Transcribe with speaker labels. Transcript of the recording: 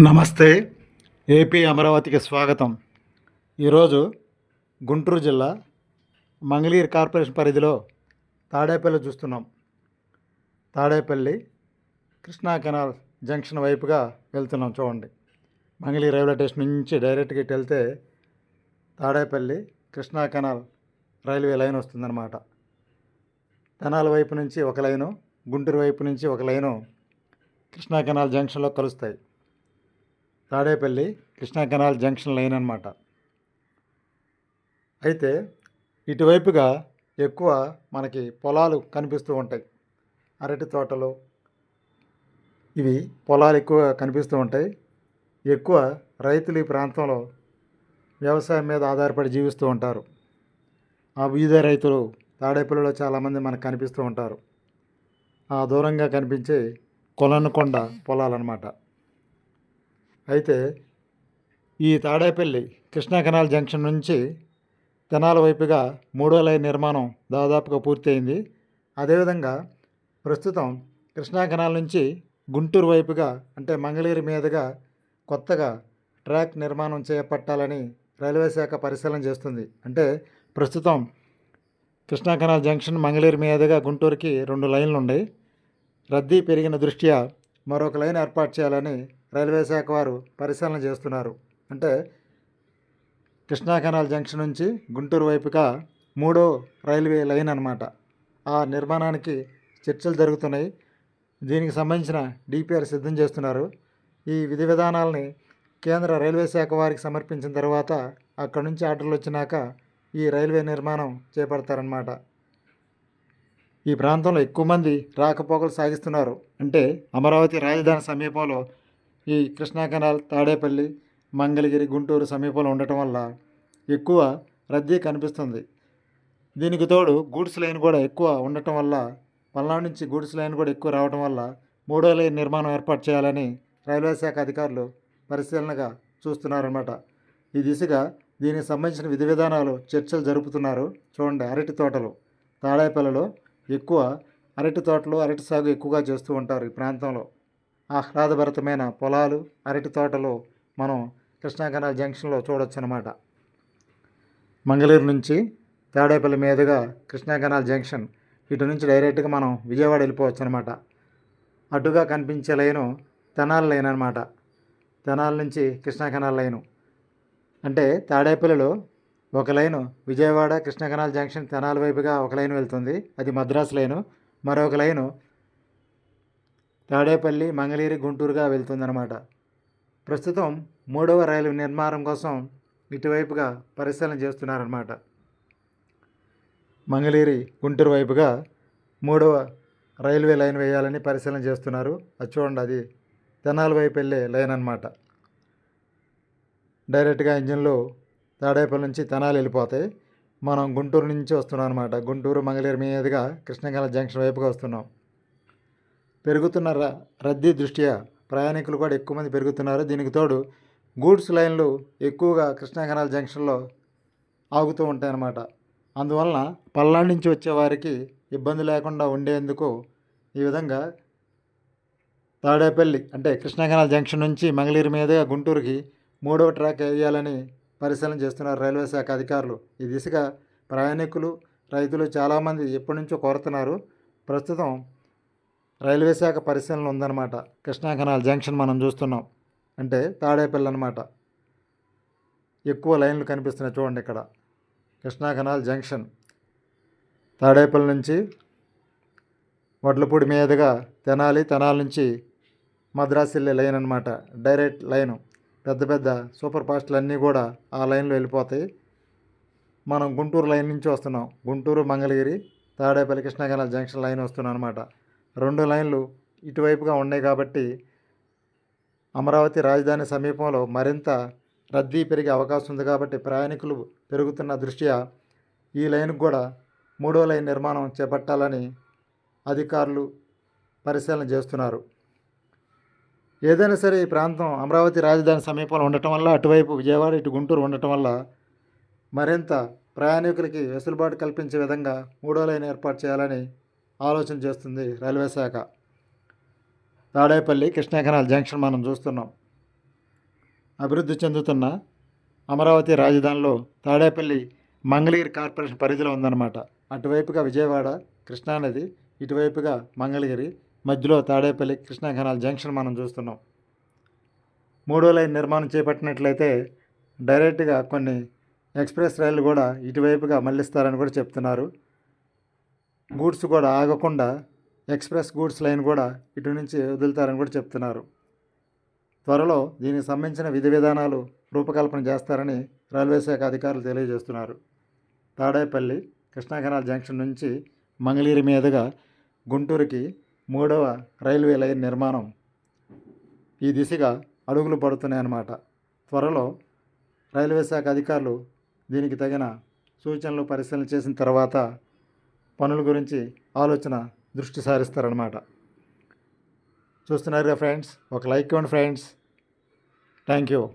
Speaker 1: నమస్తే ఏపీ అమరావతికి స్వాగతం. ఈరోజు గుంటూరు జిల్లా మంగళీర్ కార్పొరేషన్ పరిధిలో తాడేపల్లి చూస్తున్నాం. తాడేపల్లి కృష్ణా కెనాల్ జంక్షన్ వైపుగా వెళ్తున్నాం చూడండి. మంగళీ రైల్వే స్టేషన్ నుంచి డైరెక్ట్గా ఇటు వెళ్తే Tadepalli Krishna canal railway line వస్తుందన్నమాట. తెనాల వైపు నుంచి ఒక లైను గుంటూరు వైపు నుంచి ఒక లైను కృష్ణా కెనాల్ జంక్షన్లో కలుస్తాయి. Tadepalli Krishna canal junction line అనమాట అయితే ఇటువైపుగా ఎక్కువ మనకి పొలాలు కనిపిస్తూ ఉంటాయి. అరటి తోటలు. ఇవి పొలాలు ఎక్కువ కనిపిస్తూ ఉంటాయి. ఎక్కువ రైతులు ఈ ప్రాంతంలో వ్యవసాయం మీద ఆధారపడి జీవిస్తూ ఉంటారు. ఆ బీద రైతులు తాడేపల్లిలో చాలామంది మనకు కనిపిస్తూ ఉంటారు. ఆ దూరంగా కనిపించే కొలనుకొండ పొలాలన్నమాట. అయితే ఈ తాడేపల్లి కృష్ణా కెనాల్ జంక్షన్ నుంచి తెనాల వైపుగా మూడో లైన్ నిర్మాణం దాదాపుగా పూర్తయింది. అదేవిధంగా ప్రస్తుతం కృష్ణా కెనాల్ నుంచి గుంటూరు వైపుగా అంటే మంగళగిరి మీదుగా కొత్తగా ట్రాక్ నిర్మాణం చేపట్టాలని రైల్వే శాఖ పరిశీలన చేస్తుంది. అంటే ప్రస్తుతం కృష్ణా కెనాల్ జంక్షన్ మంగళగిరి మీదుగా గుంటూరుకి రెండు లైన్లు ఉన్నాయి రద్దీ పెరిగిన దృష్ట్యా మరొక లైన్ ఏర్పాటు చేయాలని రైల్వే శాఖ వారు పరిశీలన చేస్తున్నారు. అంటే కృష్ణా కెనాల్ జంక్షన్ నుంచి గుంటూరు వైపుగా మూడో రైల్వే లైన్ అన్నమాట. ఆ నిర్మాణానికి చర్చలు జరుగుతున్నాయి. దీనికి సంబంధించిన డిపిఆర్ సిద్ధం చేస్తున్నారు. ఈ విధి విధానాలని కేంద్ర రైల్వే శాఖ వారికి సమర్పించిన తర్వాత అక్కడి నుంచి ఆర్డర్లు వచ్చినాక ఈ రైల్వే నిర్మాణం చేపడతారనమాట ఈ ప్రాంతంలో ఎక్కువ మంది రాకపోకలు సాగిస్తున్నారు. అంటే అమరావతి రాజధాని సమీపంలో ఈ కృష్ణా కెనాల్ తాడేపల్లి మంగళగిరి గుంటూరు సమీపంలో ఉండటం వల్ల ఎక్కువ రద్దీ కనిపిస్తుంది. దీనికి తోడు గూడ్స్ లైన్ కూడా ఎక్కువ ఉండటం వల్ల పల్నాడు నుంచి గూడ్స్ లైన్ కూడా ఎక్కువ రావడం వల్ల మూడో లైన్ నిర్మాణం ఏర్పాటు చేయాలని రైల్వే శాఖ అధికారులు పరిశీలనగా చూస్తున్నారన్నమాట. ఈ దిశగా దీనికి సంబంధించిన విధి విధానాలు చర్చలు జరుపుతున్నారు. చూడండి అరటి తోటలు. తాడేపల్లిలో ఎక్కువ అరటి తోటలు అరటి సాగు ఎక్కువగా చేస్తూ ఉంటారు ఈ ప్రాంతంలో. ఆహ్లాదభరితమైన పొలాలు అరటి తోటలు మనం కృష్ణా కెనాల్ జంక్షన్లో చూడొచ్చు అనమాట మంగళూరు నుంచి తాడేపల్లి మీదుగా కృష్ణా కెనాల్ జంక్షన్ ఇటు నుంచి డైరెక్ట్గా మనం విజయవాడ వెళ్ళిపోవచ్చు అనమాట అటుగా కనిపించే లైను తెనాలి లైన్ అనమాట తెనాలి నుంచి కృష్ణా కెనాల్ లైను. అంటే తాడేపల్లిలో ఒక line Vijayawada Krishna canal junction Tenali వైపుగా ఒక లైన్ వెళ్తుంది. అది మద్రాసు లైను. మరొక లైను తాడేపల్లి మంగళగిరి గుంటూరుగా వెళ్తుందన్నమాట. ప్రస్తుతం మూడవ రైలు నిర్మాణం కోసం ఇటువైపుగా పరిశీలన చేస్తున్నారన్నమాట. మంగళగిరి గుంటూరు వైపుగా మూడవ రైల్వే లైన్ వేయాలని పరిశీలన చేస్తున్నారు. అది చూడండి అది తెనాలి వైపు వెళ్ళే లైన్ అనమాట డైరెక్ట్గా ఇంజన్లు తాడేపల్లి నుంచి తెనాలి వెళ్ళిపోతాయి. మనం గుంటూరు నుంచి వస్తున్నాం అనమాట గుంటూరు మంగళగిరి మీదుగా కృష్ణగల జంక్షన్ వైపుగా వస్తున్నాం. పెరుగుతున్న రద్దీ దృష్ట్యా ప్రయాణికులు కూడా ఎక్కువ మంది పెరుగుతున్నారు. దీనికి తోడు గూడ్స్ లైన్లు ఎక్కువగా కృష్ణా కెనాల్ జంక్షన్లో ఆగుతూ ఉంటాయన్నమాట. అందువలన పల్నాడు నుంచి వచ్చే వారికి ఇబ్బంది లేకుండా ఉండేందుకు ఈ విధంగా తాడేపల్లి అంటే కృష్ణా కెనాల్ జంక్షన్ నుంచి మంగళగిరి మీదుగా గుంటూరుకి మూడవ ట్రాక్ వేయాలని పరిశీలన చేస్తున్నారు రైల్వే శాఖ అధికారులు. ఈ దిశగా ప్రయాణికులు రైతులు చాలామంది ఎప్పటి నుంచో కోరుతున్నారు. ప్రస్తుతం రైల్వే శాఖ పరిశీలన ఉందన్నమాట. కృష్ణా కెనాల్ జంక్షన్ మనం చూస్తున్నాం. అంటే తాడేపల్లి అనమాట ఎక్కువ లైన్లు కనిపిస్తున్నాయి చూడండి ఇక్కడ. Krishna canal junction. తాడేపల్లి నుంచి వడ్లపూడి మీదుగా తెనాలి తెనాలి నుంచి మద్రాసు వెళ్ళే లైన్ అనమాట డైరెక్ట్ లైను. పెద్ద పెద్ద సూపర్ ఫాస్ట్లు అన్నీ కూడా ఆ లైన్లో వెళ్ళిపోతాయి. మనం గుంటూరు లైన్ నుంచి వస్తున్నాం. Guntur Mangalagiri Tadepalli Krishna canal junction line వస్తున్నాం అనమాట రెండు లైన్లు ఇటువైపుగా ఉన్నాయి కాబట్టి అమరావతి రాజధాని సమీపంలో మరింత రద్దీ పెరిగే అవకాశం ఉంది కాబట్టి ప్రయాణికులు పెరుగుతున్న దృష్ట్యా ఈ లైన్కు కూడా మూడో లైన్ నిర్మాణం చేపట్టాలని అధికారులు పరిశీలన చేస్తున్నారు. ఏదైనా సరే ఈ ప్రాంతం అమరావతి రాజధాని సమీపంలో ఉండటం వల్ల అటువైపు విజయవాడ ఇటు గుంటూరు ఉండటం వల్ల మరింత ప్రయాణికులకి వెసులుబాటు కల్పించే విధంగా మూడో లైన్ ఏర్పాటు చేయాలని ఆలోచన చేస్తుంది రైల్వే శాఖ. తాడేపల్లి కృష్ణాకెనాల్ జంక్షన్ మనం చూస్తున్నాం. అభివృద్ధి చెందుతున్న అమరావతి రాజధానిలో తాడేపల్లి మంగళగిరి కార్పొరేషన్ పరిధిలో ఉందన్నమాట. అటువైపుగా విజయవాడ కృష్ణానది ఇటువైపుగా మంగళగిరి మధ్యలో తాడేపల్లి కృష్ణాకెనాల్ జంక్షన్ మనం చూస్తున్నాం. మూడో లైన్ నిర్మాణం చేపట్టినట్లయితే డైరెక్ట్గా కొన్ని ఎక్స్ప్రెస్ రైళ్ళు కూడా ఇటువైపుగా మళ్ళిస్తారని కూడా చెప్తున్నారు. గూడ్స్ కూడా ఆగకుండా ఎక్స్ప్రెస్ గూడ్స్ లైన్ కూడా ఇటు నుంచి వదులుతారని కూడా చెప్తున్నారు. త్వరలో దీనికి సంబంధించిన విధి విధానాలు రూపకల్పన చేస్తారని రైల్వే శాఖ అధికారులు తెలియజేస్తున్నారు. తాడేపల్లి కృష్ణాకెనాల్ జంక్షన్ నుంచి మంగళగిరి మీదుగా గుంటూరుకి మూడవ రైల్వే లైన్ నిర్మాణం ఈ దిశగా అడుగులు పడుతున్నాయన్నమాట. త్వరలో రైల్వే శాఖ అధికారులు దీనికి తగిన సూచనలు పరిశీలన చేసిన తర్వాత పనుల గురించి ఆలోచన దృష్టి సారిస్తారనమాట చూస్తున్నారుగా ఫ్రెండ్స్? ఒక లైక్ ఇవ్వండి ఫ్రెండ్స్. Thank you.